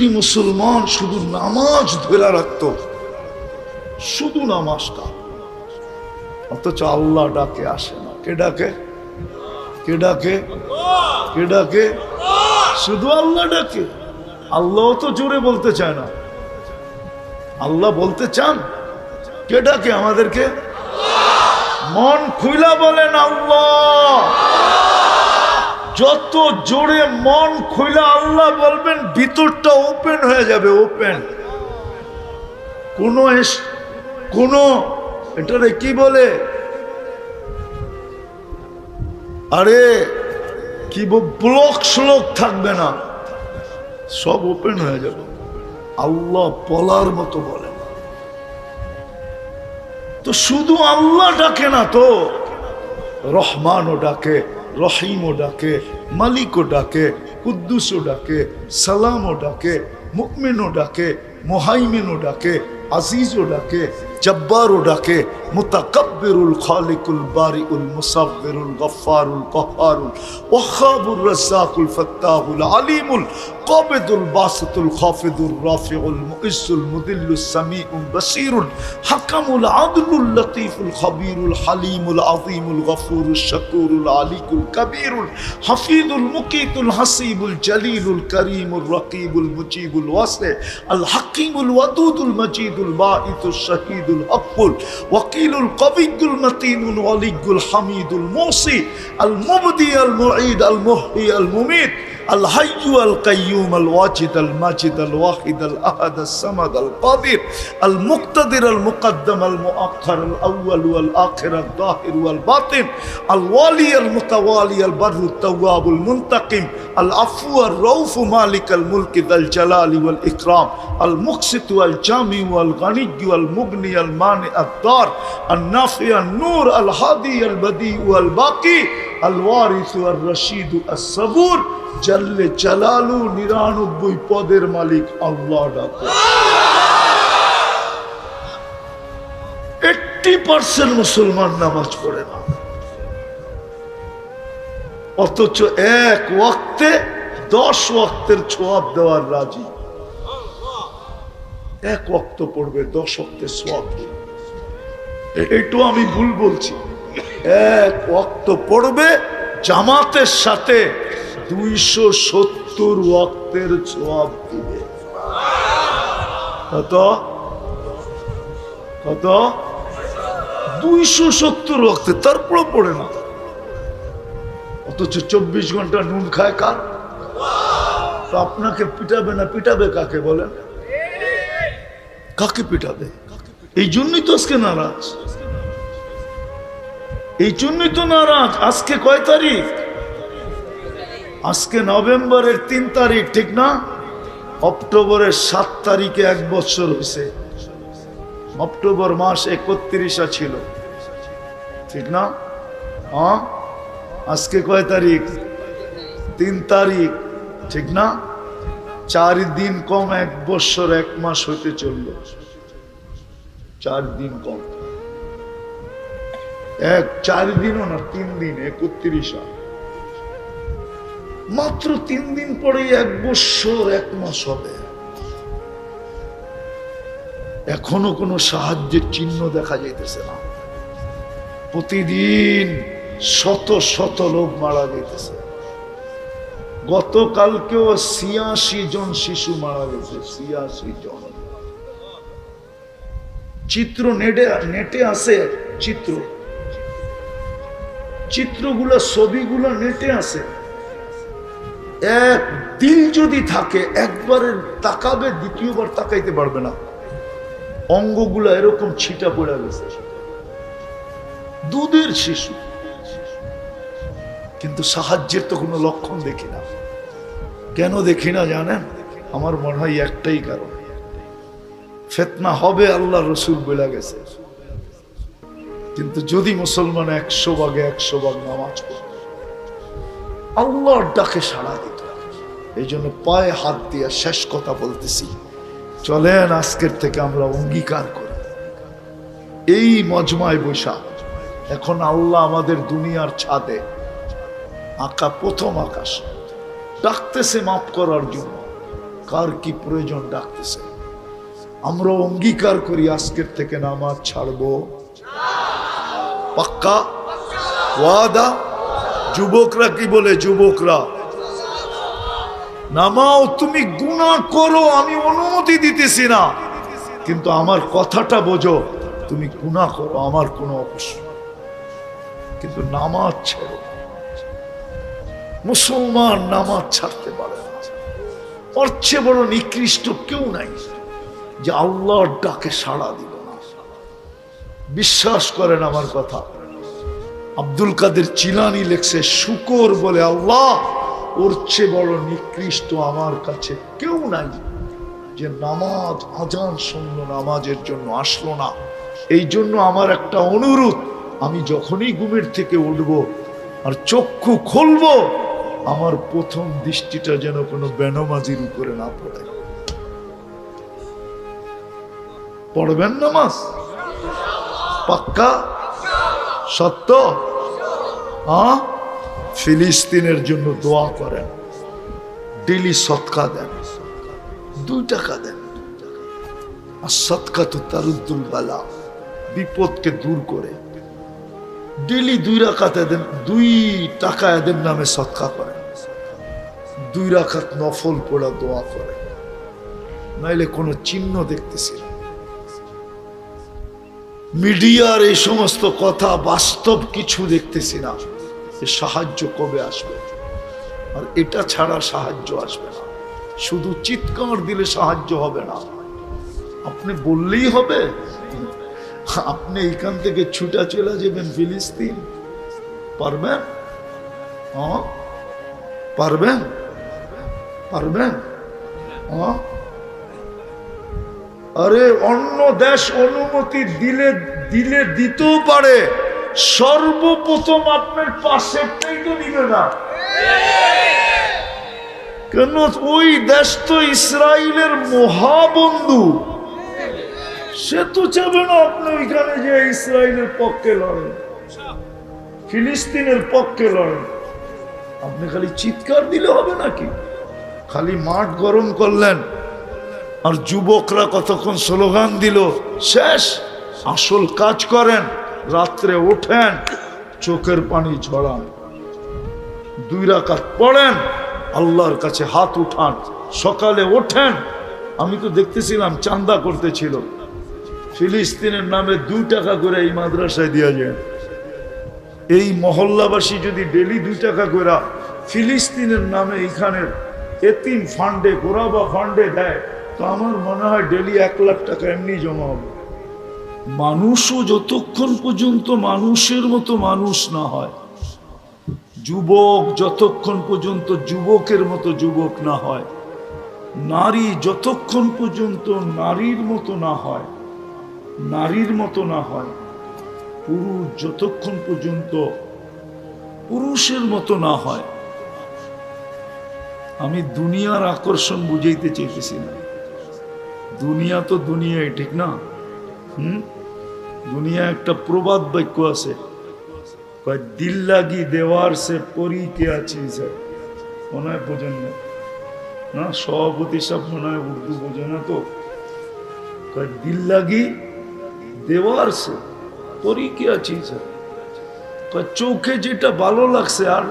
মুসলমান শুধু নামাজ ধরে রাখত, শুধু নামাজটা অথচ আল্লাহ ডাকে, আসে না। কে ডাকে? কে ডাকে? কে ডাকে? শুধু আল্লাহ ডাকে। আল্লাহ তো জোরে বলতে চায় না। আল্লাহ বলতে চান। কে ডাকে আমাদেরকে? মন খুইলা বলেন আল্লাহ। যত জোরে মন খুইলা আল্লাহ বলবেন, ভিতরটা ওপেন হয়ে যাবে ওপেন কোন কোন, এটারে কি বলে? আরে, কি ব্লক শ্লোক থাকবে না। সব ওপেন হয়ে যাবে। আল্লাহ বলার মতো বলে। তো শুধু আল্লাহ ডাকে না তো, রহমানও ডাকে। রহিমও ডাকে, মালিকও ডাকে, কুদ্দুসও ডাকে, সালামও ডাকে মুকমিনও ডাকে, মোহাইমিনও ডাকে, আজিজও ডাকে, জব্বারও ডাকে متكبر الخالق البارئ المصبر الغفار القهار الوهاب الرزاق الفتاح العليم القابض الباسط الخافض الرافع المؤس المذل السميع البصير الحكم العدل اللطيف الخبير الحليم العظيم الغفور الشكور العليق الكبير الحفيظ المقيت الحسيب الجليل الكريم الرقيب المجيب الواسع الحكيم الودود المجيد الباعث الشهيد الحق الوكيل القوي المتين الولي الحميد الموصي المبدي المعيد المحيي المميت. الحي القيوم الواجد الماجد الواحد الأحد الصمد القادر المقتدر المقدم المؤخر الأول والآخر الظاهر والباطن الوالي المتوالي البر التواب المنتقم العفو الرؤوف مالك الملك ذا الجلال والإكرام المقسط والجامع والغني والمغني المانع الدار النافع النور الهادي البديع والباقي الوارث الرشيد الصبور জাল্লে চালালু নিরানব্বই পদের মালিক আল্লাহ ডাকো। পার্সেন্ট মুসলমান নামাজ পড়ে না। অথচ এক ওয়াক্তে, দশ ওয়াক্তের ছোয়াব দেওয়ার রাজি। এক ওয়াক্ত পড়বে, দশ ওয়াক্তের সোয়াব একটু আমি ভুল বলছি। এক ওয়াক্ত পড়বে জামাতের সাথে দুইশো সত্তর ওয়াক্তের জবাব দিবে। কত? কত? দুইশো সত্তর ওয়াক্তে তারপরে পড়ে না। অথচ চব্বিশ ঘণ্টা নুন খায় কার? তো আপনাকে পিটাবে না, পিটাবে কাকে বলেন? কাকে পিটাবে? এই জন্যই তো আজকে নারাজ। এই জন্যই তো নারাজ। আজকে কয় তারিখ? আজকে নভেম্বরের তিন তারিখ, ঠিক না? অক্টোবরের সাত তারিখে এক বছর হয়েছে। অক্টোবর মাস একত্রিশা ছিল। ঠিক না? হ্যাঁ আজকে কয় তারিখ? তিন তারিখ, ঠিক না? চার দিন কম এক বছর, এক মাস হইতে চলল। চার দিন কম। এক, চার দিনও না, তিন দিন, একত্রিশা। মাত্র তিন দিন পরে এক বছর, এক মাস হবে। এখনও কোনো সাহায্যের চিহ্ন দেখা যাইতেছে না। প্রতিদিন শত শত লোক মারা যাইতেছে। গতকালকেও ছিয়াশি জন শিশু মারা গেছে, ছিয়াশি জন। চিত্র নেটে নেটে আছে চিত্র। চিত্রগুলো, ছবিগুলো নেটে আছে। এক দিল যদি থাকে, একবারে তাকাবে, দ্বিতীয়বার তাকাইতে পারবে না। অঙ্গগুলো এরকম ছিটা পড়ে গেছে। দুধের শিশু। কিন্তু সাহায্যের তো কোনো লক্ষণ দেখি না। কেন দেখি না জানেন? আমার মনে হয় একটাই কারণ। ফেতনা হবে, আল্লাহ রসুল বলে গেছে। কিন্তু যদি মুসলমান একশো ভাগে একশো ভাগ নামাজ পড়ে আল্লাহর ডাকে সাড়া দিত। এই জন্য পায়ে হাত দিয়ে শেষ কথা বলতেছি। চলেন আজকের থেকে আমরা অঙ্গীকার করি। এই মজমায় বৈশা এখন আল্লাহ আমাদের দুনিয়ার ছাদে। আঁকা প্রথম আকাশ। ডাকতেছে মাফ করার জন্য। কার কি প্রয়োজন ডাকতেছে। আমরা অঙ্গীকার করি আজকের থেকে নামাজ ছাড়বো। পাক্কা? ওয়াদা? যুবকরা কি বলে যুবকরা? নামাও, তুমি গুণা করো, আমি অনুমতি দিতেছি না। কিন্তু আমার কথাটা বোঝো, তুমি গুণা করো, আমার কোনো অবশ্য কিন্তু নামাজ ছেড়ো। মুসলমান নামাজ ছাড়তে পারে না। বড় নিকৃষ্ট কেউ নাই যে আল্লাহর ডাকে সাড়া দিল না। বিশ্বাস করেন আমার কথা। আব্দুল কাদের চিলানি লেখছে, শুকর বলে আল্লাহ, ওর চেয়ে বড় নিকৃষ্ট আমার কাছে কেউ নাই যে নামাজ, আজান শুনলো নামাজের জন্য, আসলো না। এই জন্য আমার একটা অনুরোধ, আমি যখনই ঘুমের থেকে উঠব আর চক্ষু খুলবো, আমার প্রথম দৃষ্টিটা যেন কোনো বেনমাজির উপরে না পড়ে। পড়বেন নামাজ? পাক্কা? সত্য? ফিলিস্তিনের জন্য দোয়া করেন। ডেলি সৎকা দেন। দুই টাকা দেন। আর সৎকা তো তারুদ্দুল বালা। বিপদকে দূর করে। ডেলি দুই রাখাতে দেন, দুই টাকা এদের নামে সৎকা করেন। দুই রাখাত নফল পড়া দোয়া করে নাইলে কোনো চিহ্ন দেখতেছি না। মিডিয়ার এই সমস্ত কথা বাস্তব কিছু দেখতেছি না। সাহায্য কবে আসবে? আর এটা ছাড়া সাহায্য আসবে না। শুধু চিৎকার দিলে সাহায্য হবে না। আপনি বললেই হবে। আপনি এখান থেকে ছুটা চলে যাবেন ফিলিস্তিন। পারবেন? পারবেন? পারবেন? হ্যাঁ আরে অন্য দেশ অনুমতি দিলে দিলে দিতেও পারে। সর্বপ্রথম আপনার পাশেরটাই তো নিবে না। কেন? ওই দেশ তো ইসরায়েলের মহাবন্ধু। সে তো চাবে না আপনি ওইখানে যে ইসরায়েলের পক্ষে লড়েন। ফিলিস্তিনের পক্ষে লড়েন। আপনি খালি চিৎকার দিলে হবে নাকি? খালি মাঠ গরম করলেন। আর যুবকরা কতক্ষণ স্লোগান দিল? শেষ। আসল কাজ করেন, রাত্রে ওঠেন, চোখের পানি ঝরান। দুই রাকাত পড়েন, আল্লাহর কাছে হাত উঠান, সকালে ওঠেন। আমি তো দেখতেছিলাম চান্দা করতেছিল। ফিলিস্তিনের নামে দুই টাকা করে এই মাদ্রাসায় দেওয়া যায়। এই মহল্লাবাসী যদি ডেলি দুই টাকা করে ফিলিস্তিনের নামে এইখানের এতিম ফান্ডে, গোরাবা ফান্ডে দেয় তো আমার মনে হয় ডেলি এক লাখ টাকা এমনি জমা হবে। মানুষও যতক্ষণ পর্যন্ত মানুষের মতো মানুষ না হয়, যুবক যতক্ষণ পর্যন্ত যুবকের মতো যুবক না হয়, নারী যতক্ষণ পর্যন্ত নারীর মতো না হয়, নারীর মতো না হয়, পুরুষ যতক্ষণ পর্যন্ত পুরুষের মতো না হয়, আমি দুনিয়ার আকর্ষণ বুঝাইতে চাইতেছি না। দুনিয়া তো দুনিয়ায় ঠিক না? হুম? দুনিয়া একটা প্রবাদ বাক্য আছে। দিল লাগি দেওয়ার সে পরি কে মনে হয় বোঝেন না? সভাপতি সব মনে হয় উর্দু বোঝে না তো। দিল লাগি দেওয়ার সে পরি কে আছি স্যার চোখে যেটা ভালো লাগছে, আর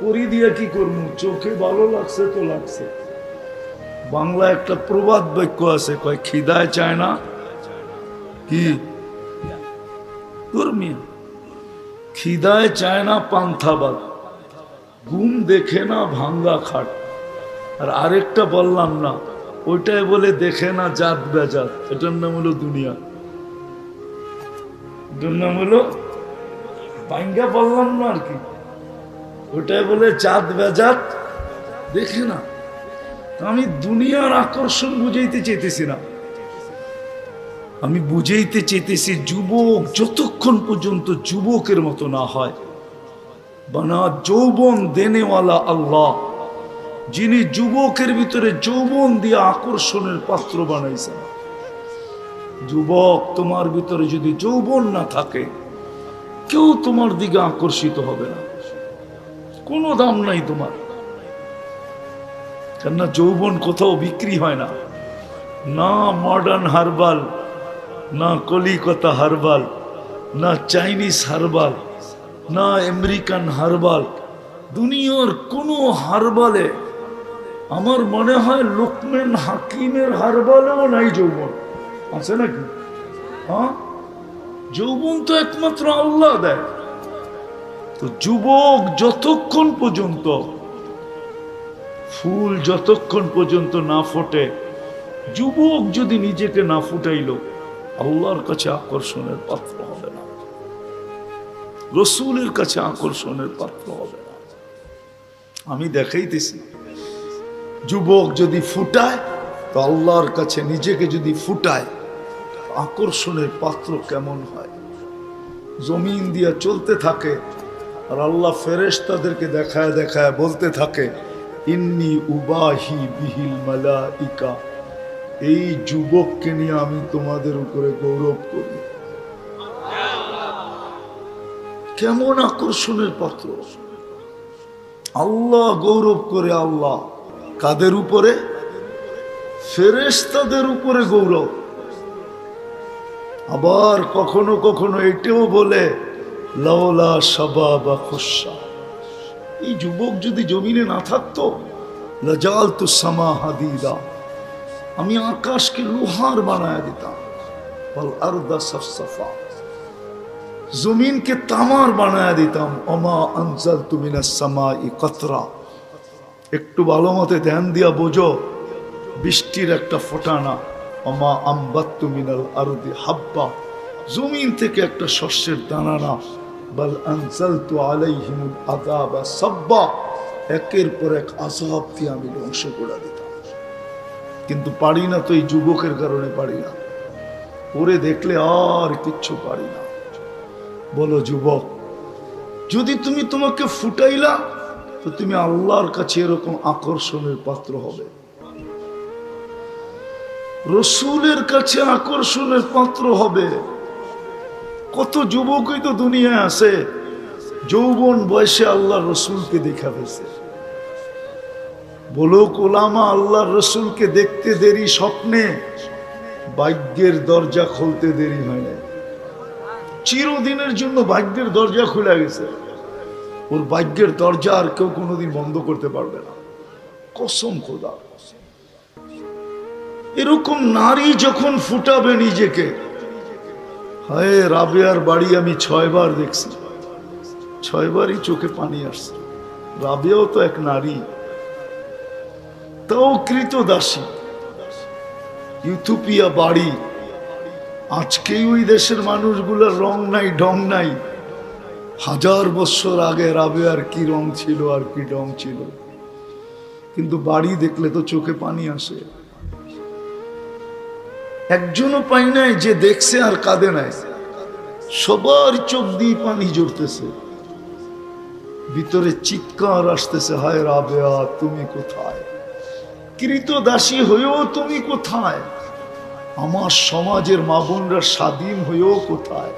পরি দিয়ে কি করব? চোখে ভালো লাগছে তো লাগছে। বাংলা একটা প্রবাদ বাক্য আছে, কয়, খিদায় চায় না। কি? খিদায় চায় না পান্থাবাদ। ঘুম দেখে না ভাঙ্গা খাট। আর আরেকটা বললাম না, ওইটাই বলে দেখে না জাত বেজাত। এটার নাম হলো দুনিয়া। এটার নাম হলো ভাঙ্গা বললাম না আর কি। ওটাই বলে জাত বেজাত, দেখে না। আমি দুনিয়ার আকর্ষণ বুঝাইতে চেতেছি না। আমি বুঝাইতে চেতেছি যুবক, যতক্ষণ পর্যন্ত যুবকের মতো না হয়। বানা যৌবন দেনেওয়ালা আল্লাহ, যিনি যুবকের ভিতরে যৌবন দিয়ে আকর্ষণের পাত্র বানাইছেন। যুবক, তোমার ভিতরে যদি যৌবন না থাকে, কেউ তোমার দিকে আকর্ষিত হবে না। কোনো দাম নাই তোমার। কেননা যৌবন কোথাও বিক্রি হয় না। না মডার্ন হারবাল না কলিকতা হারবাল না চাইনিজ হারবাল না আমেরিকান হারবাল দুনিয়ার কোনো হারবালে আমার মনে হয় লোকমেন হাকিমের হারবালেও নাই যৌবন। আছে নাকি? হ্যাঁ? যৌবন তো একমাত্র আল্লাহ দেয়। তো যুবক যতক্ষণ পর্যন্ত ফুল যতক্ষণ পর্যন্ত না ফোটে, যুবক যদি নিজেকে না ফুটাইল, আল্লাহর কাছে আকর্ষণের পাত্র হবে না। রসুলের কাছে আকর্ষণের পাত্র হবে না। আমি দেখাইতেছি, যুবক যদি ফুটায়, তো আল্লাহর কাছে নিজেকে যদি ফুটায়, আকর্ষণের পাত্র কেমন হয়? জমিন দিয়া চলতে থাকে, আর আল্লাহ ফেরেশ তাদেরকে দেখায় দেখায় বলতে থাকে ইন্নি উবাহি বিহিল মালাইকা। এই যুবককে নিয়ে আমি তোমাদের উপরে গৌরব করি। কেমন আকর্ষণের পাত্র। আল্লাহ গৌরব করে আল্লাহ। কাদের উপরে? ফেরেশতাদের উপরে গৌরব। আবার কখনো কখনো এটাও বলে, লাওলা সাবা বা খুশা এই যুবক যদি জমিনে না থাকতো লাজাল তু সামা হাদিদা, আমি আকাশকে লোহার বানায় দিতাম। বল আরদা সফসফা, জমিনকে তামার বানায় দিতাম। অমা আনজাল তুমিনা সামা ই কতরা, একটু ভালো মতে ধ্যান দিয়া বোঝো, বৃষ্টির একটা ফোটানা। অমা আম্বাত্তু মিনাল আরদি হাব্বা, জমিন থেকে একটা শস্যের দানা না বল আনজালতু আলাইহিমুল আযাবা সাব্বা। একের পর এক দিয়ে আমি ধ্বংস করে দিতাম। কিন্তু পারি না তো এই যুবকের কারণে পারি না। ওরে দেখলে আর কিচ্ছু পারি না। বলো যুবক, যদি তুমি তোমাকে ফুটাইলা, তো তুমি আল্লাহর কাছে এরকম আকর্ষণের পাত্র হবে। রসুলের কাছে আকর্ষণের পাত্র হবে। কত যুবকই তো দুনিয়ায় আছে। যৌবন বয়সে আল্লাহ রসুলকে দেখা ফেলছে বলো কোলামা আল্লাহ রসুলকে দেখতে দেরি স্বপ্নে, ভাগ্যের দরজা খুলতে দেরি হয় না। চিরদিনের জন্য ভাগ্যের দরজা খুলে গেছে। ওর ভাগ্যের দরজা আর কেউ কোনোদিন বন্ধ করতে পারবে না। কসম খোদা। এরকম নারী যখন ফুটাবে নিজেকে হায়, রাবেয়ার বাড়ি আমি ছয়বার দেখছি। ছয়বারই চোখে পানি আসছে। রাবেয়াও তো এক নারী। তাও কৃত দাসী ইউথোপিয়া বাড়ি। আজকেই ওই দেশের মানুষগুলোর রং নাই, ঢং নাই। হাজার বছর আগে রাবেয়ার কি রং ছিল আর কি ঢং ছিল। কিন্তু বাড়ি দেখলে তো চোখে পানি আসে। একজনও পাই নাই যে দেখছে আর কাঁদে নাই। সবার চোখ দিয়ে পানি জড়তেছে ভিতরে চিৎকার আসতেছে, হায় রাবেয়া, তুমি কোথায়? কৃত দাসী হয়েও তুমি কোথায়? আমার সমাজের মা বোনরা স্বাধীন হয়েও কোথায়?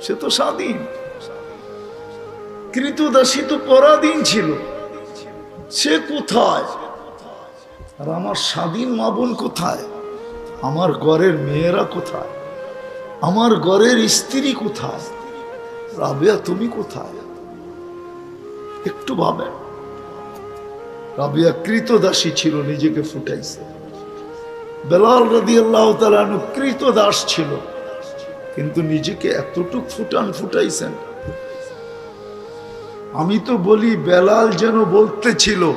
সে তো স্বাধীন। কৃতদাসী তো পরাধীন ছিল। সে কোথায়? আর আমার স্বাধীন মা বোন কোথায়? আমার ঘরের মেয়েরা কোথায়? আমার ঘরের স্ত্রী কোথায়? রাবিয়া, তুমি কোথায়? একটু ভাবেন। রাবিয়া কৃতদাসী ছিল, নিজেকে ফুটাইছে। বেলাল রাদি আল্লাহ তালু কৃতদাস ছিল, কিন্তু নিজেকে এতটুক ফুটান ফুটাইছেন। আমি তো বলি, বেলাল যেন বলতে ছিল